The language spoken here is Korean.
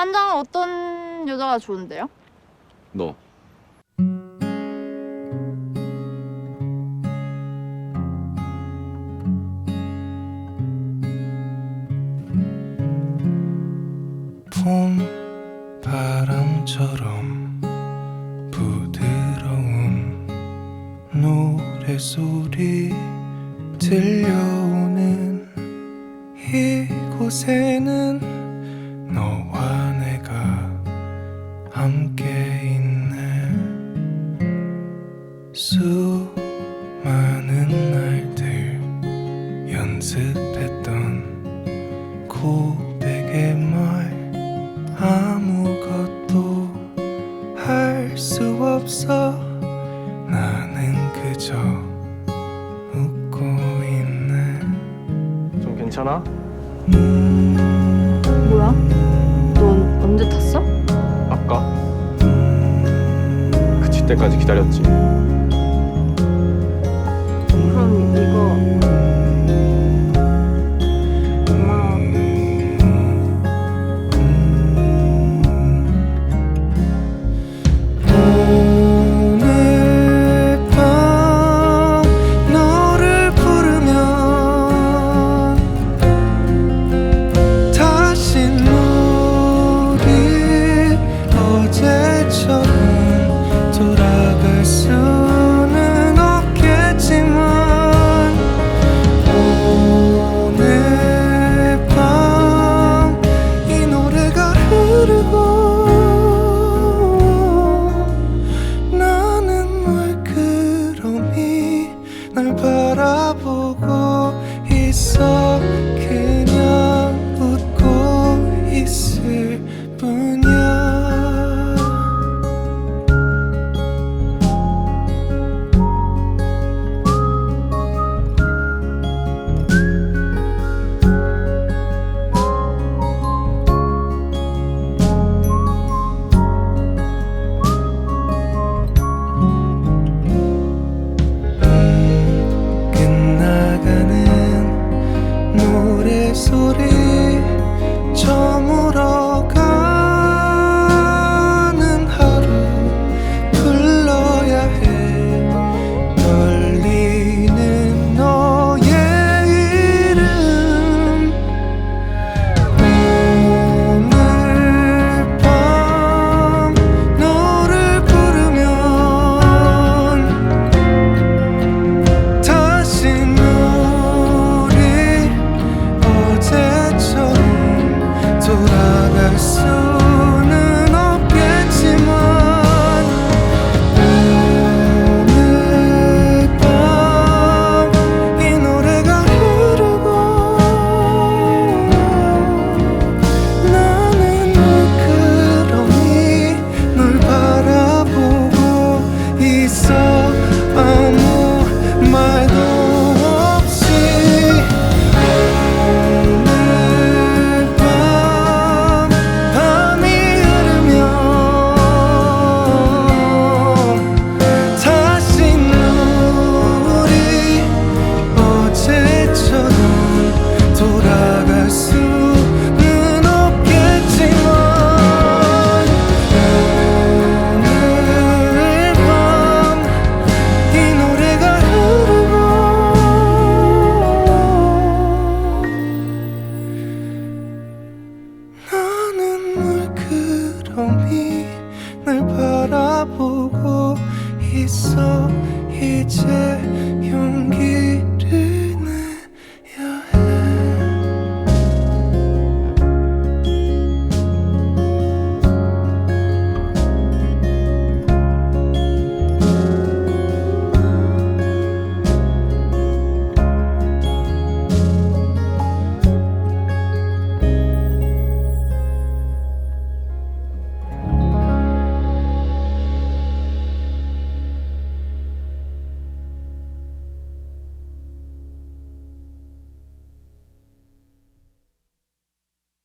한장은 어떤 여자가 좋은데요? 너 봄 바람처럼 부드러운 노래소리 들려오는 이곳에는 너와 함께 있네 수많은 날들 연습했던 고백의 말 아무것도 할 수 없어 나는 그저 웃고 있네 좀 괜찮아? 뭐야? 넌 언제 탔어? 아까? 그칠 때까지 기다렸지. 그럼 이거 so 물끄러미 널 바라보고 있어. 이제